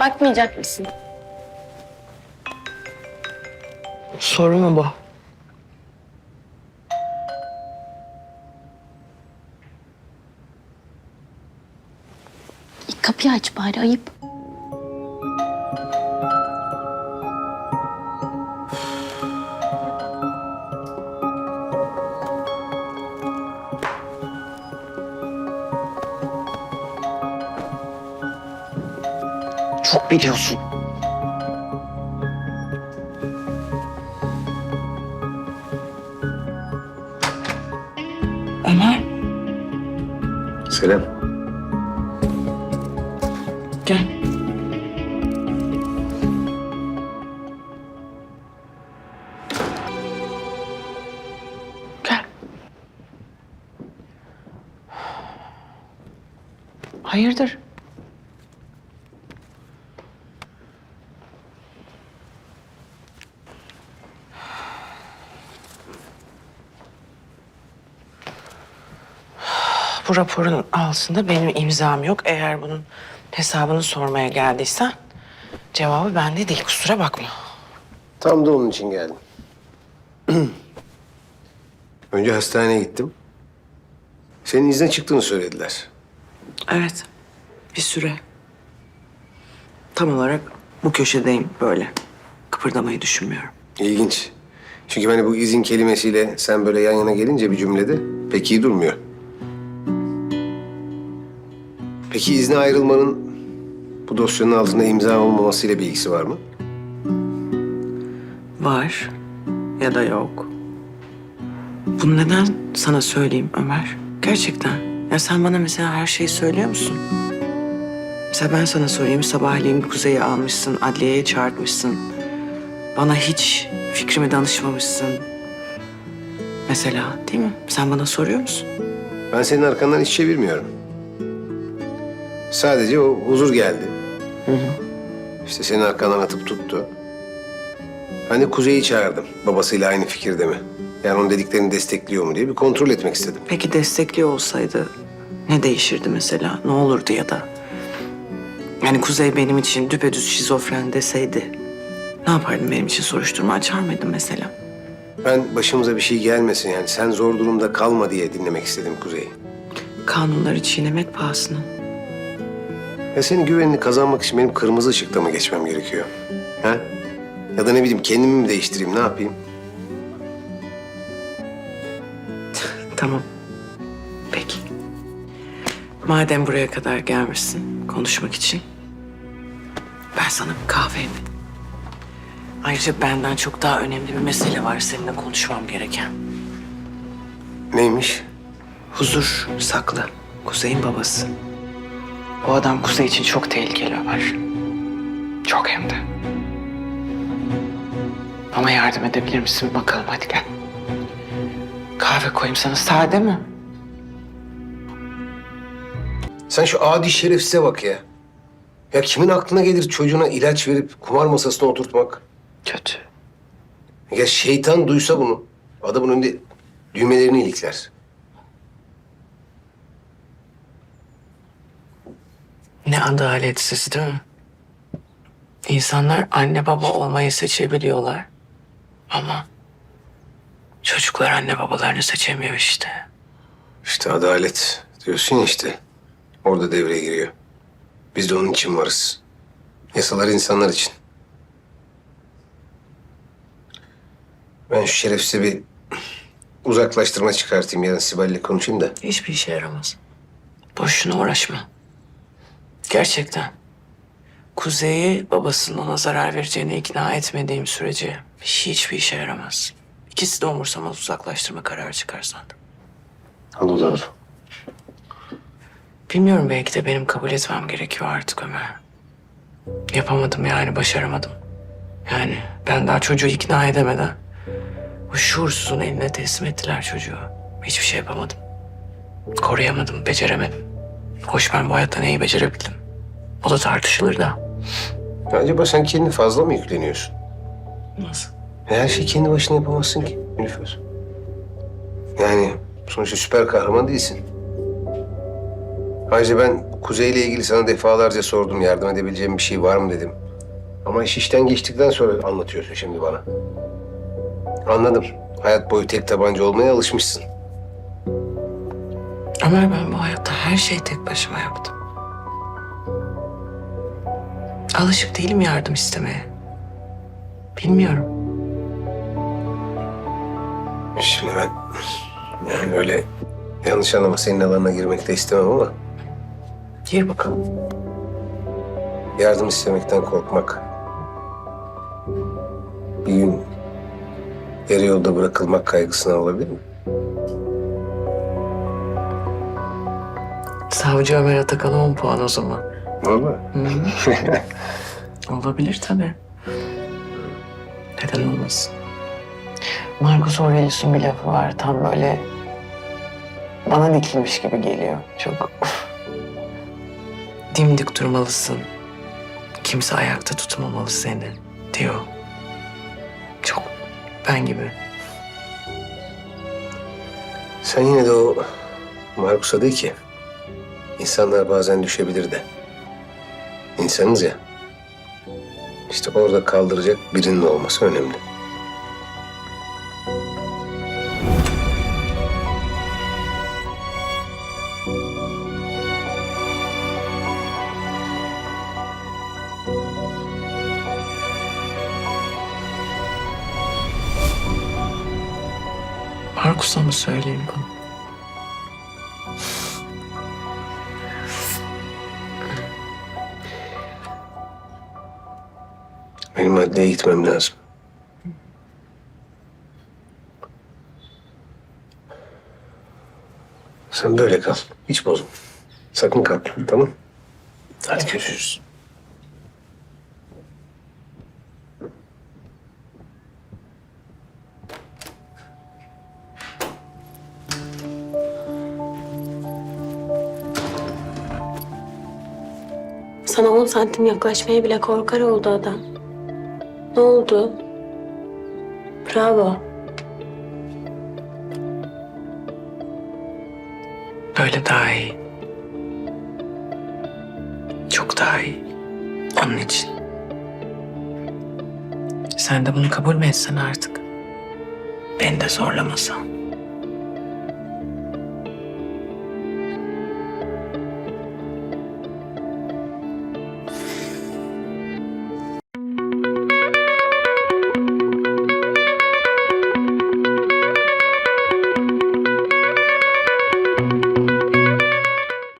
Bakmayacak mısın? Soru mu bu? İlk kapıyı aç bari ayıp. Çok biliyorsun. Ömer Selam. gel. Gel. Hayırdır? Bu raporun altında benim imzam yok. Eğer bunun hesabını sormaya geldiysen cevabı bende değil. Kusura bakma. Tam da onun için geldim. Önce hastaneye gittim. Senin izne çıktığını söylediler. Evet. Bir süre. Tam olarak bu köşedeyim böyle. Kıpırdamayı düşünmüyorum. İlginç. Çünkü hani bu izin kelimesiyle sen böyle yan yana gelince bir cümlede pek iyi durmuyor. Peki izne ayrılmanın bu dosyanın altında imza olmamasıyla bir ilgisi var mı? Var ya da yok. Bunu neden sana söyleyeyim Ömer? Gerçekten. Ya sen bana mesela her şeyi söylüyor musun? Mesela ben sana sorayım sabahleyin Kuzey'i almışsın, adliyeye çağırtmışsın. Bana hiç fikrimi danışmamışsın. Mesela değil mi? Sen bana soruyor musun? Ben senin arkandan hiç çevirmiyorum. Sadece o huzur geldi. İşte senin arkandan atıp tuttu. Hani Kuzey'i çağırdım. Babasıyla aynı fikirde mi? Yani onun dediklerini destekliyor mu diye bir kontrol etmek istedim. Peki destekliyor olsaydı ne değişirdi mesela? Ne olurdu ya da? Yani Kuzey benim için düpedüz şizofren deseydi ne yapardım benim için soruşturma açar mıydın mesela? Ben başımıza bir şey gelmesin yani sen zor durumda kalma diye dinlemek istedim Kuzey'i. Kanunları çiğnemek pahasına. Ya senin güvenini kazanmak için benim kırmızı ışıkta mı geçmem gerekiyor? Ha? Ya da ne bileyim kendimi mi değiştireyim ne yapayım? Tamam. Peki. Madem buraya kadar gelmişsin konuşmak için ben sana bir kahve yapayım. Ayrıca benden çok daha önemli bir mesele var seninle konuşmam gereken. Neymiş? Huzur saklı. Kuzey'in babası. Bu adam Kuzey için çok tehlikeli Ömer. Çok hem de. Ama yardım edebilir misin bakalım hadi gel. Kahve koyayım sana sade mi? Sen şu adi şerefsize bak ya. Ya kimin aklına gelir çocuğuna ilaç verip kumar masasına oturtmak? Kötü. Ya şeytan duysa bunu. Adamın önünde düğmelerini ilikler. Ne adaletsiz değil mi? İnsanlar anne baba olmayı seçebiliyorlar. Ama çocuklar anne babalarını seçemiyor işte. İşte adalet diyorsun ya işte. Orada devreye giriyor. Biz de onun için varız. Yasalar insanlar için. Ben şu şerefsize bir uzaklaştırma çıkartayım. Yarın Sibel'le konuşayım da. Hiçbir işe yaramaz. Boşuna uğraşma. Gerçekten. Kuzey'i babasının ona zarar vereceğine ikna etmediğim sürece hiçbir işe yaramaz. İkisi de umursamaz uzaklaştırma kararı çıkarsan. Anladım. Bilmiyorum belki de benim kabul etmem gerekiyor artık Ömer. Yapamadım yani başaramadım. Yani ben daha çocuğu ikna edemeden o şuursuzun eline teslim ettiler çocuğu. Hiçbir şey yapamadım. Koruyamadım, beceremedim. Hoş ben bu hayatta neyi becerebildim? O da tartışılır da. Acaba sen kendini fazla mı yükleniyorsun? Nasıl? Her şeyi kendi başına yapamazsın ki Nüfus. Yani sonuçta süper kahraman değilsin. Ayrıca ben Kuzey'le ilgili sana defalarca sordum. Yardım edebileceğim bir şey var mı dedim. Ama iş işten geçtikten sonra anlatıyorsun şimdi bana. Anladım. Hayat boyu tek tabanca olmaya alışmışsın. Ömer ben bu hayatta her şeyi tek başıma yaptım. Alışık değilim yardım istemeye. Bilmiyorum. Şimdi ben yani öyle yanlış anlama senin alanına girmek de istemem ama Gir bakalım. yardım istemekten korkmak. Bir gün yarı yolda bırakılmak kaygısına olabilir mi? Savcı Ömer Atakan'a 10 puan o zaman. Vallahi. Olabilir tabii. Neden olmasın? Marcus Aurelius'un bir lafı var. Tam böyle bana dikilmiş gibi geliyor. Çok dimdik durmalısın. Kimse ayakta tutmamalı seni diyor. Çok ben gibi. Sen yine de o Markus'a de ki insanlar bazen düşebilir de. İnsanız ya. İşte orada kaldıracak birinin olması önemli. Marcus'a mı söyleyeyim bunu? Benim adliyeye gitmem lazım. Sen böyle kal. Hiç bozma. Sakın kalk. Tamam? Hadi görüşürüz. Sana 10 santim yaklaşmaya bile korkar oldu adam. Ne oldu? Bravo. Böyle daha iyi. Çok daha iyi. Onun için. Sen de bunu kabul mü etsen artık? Beni de zorlamasan.